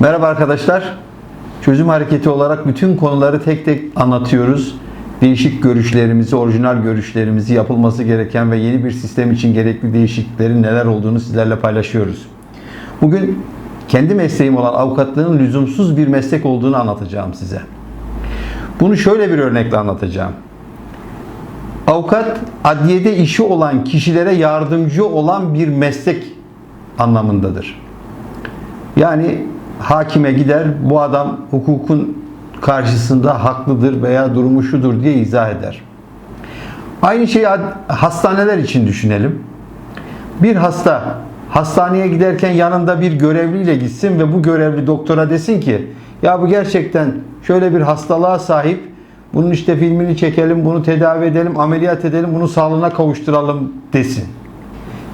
Merhaba arkadaşlar. Çözüm hareketi olarak bütün konuları tek tek anlatıyoruz. Değişik görüşlerimizi, orijinal görüşlerimizi, yapılması gereken ve yeni bir sistem için gerekli değişikliklerin neler olduğunu sizlerle paylaşıyoruz. Bugün kendi mesleğim olan avukatlığın lüzumsuz bir meslek olduğunu anlatacağım size. Bunu şöyle bir örnekle anlatacağım. Avukat adliyede işi olan kişilere yardımcı olan bir meslek anlamındadır. Yani hakime gider bu adam hukukun karşısında haklıdır veya durumu şudur diye izah eder. Aynı şeyi hastaneler için düşünelim. Bir hasta hastaneye giderken yanında bir görevliyle gitsin ve bu görevli doktora desin ki ya bu gerçekten şöyle bir hastalığa sahip bunun işte filmini çekelim, bunu tedavi edelim, ameliyat edelim, bunu sağlığına kavuşturalım desin.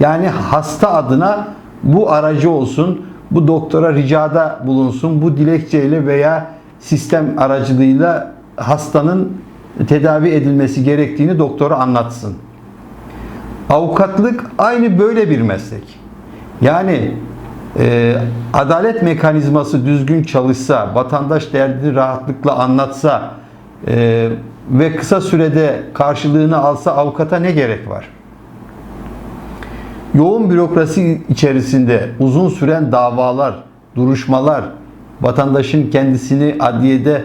Yani hasta adına bu aracı olsun, bu doktora ricada bulunsun, bu dilekçeyle veya sistem aracılığıyla hastanın tedavi edilmesi gerektiğini doktora anlatsın. Avukatlık aynı böyle bir meslek. Yani e, adalet mekanizması düzgün çalışsa, vatandaş derdini rahatlıkla anlatsa e, ve kısa sürede karşılığını alsa avukata ne gerek var? Yoğun bürokrasi içerisinde uzun süren davalar, duruşmalar, vatandaşın kendisini adliyede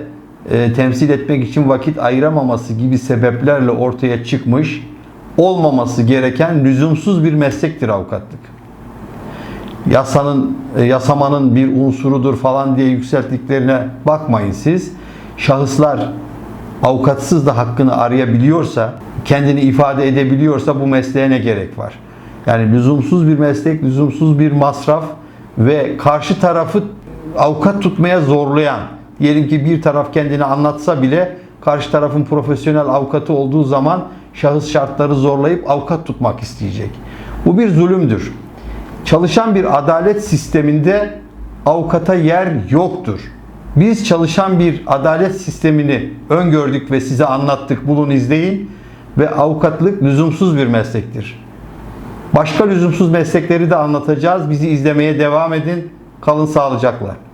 e, temsil etmek için vakit ayıramaması gibi sebeplerle ortaya çıkmış olmaması gereken lüzumsuz bir meslektir avukatlık. Yasanın, e, yasamanın bir unsurudur falan diye yükselttiklerine bakmayın siz. Şahıslar avukatsız da hakkını arayabiliyorsa, kendini ifade edebiliyorsa bu mesleğe ne gerek var? Yani lüzumsuz bir meslek, lüzumsuz bir masraf ve karşı tarafı avukat tutmaya zorlayan, diyelim ki bir taraf kendini anlatsa bile karşı tarafın profesyonel avukatı olduğu zaman şahıs şartları zorlayıp avukat tutmak isteyecek. Bu bir zulümdür. Çalışan bir adalet sisteminde avukata yer yoktur. Biz çalışan bir adalet sistemini öngördük ve size anlattık. Bulun izleyin ve avukatlık lüzumsuz bir meslektir. Başka lüzumsuz meslekleri de anlatacağız. Bizi izlemeye devam edin. Kalın sağlıcakla.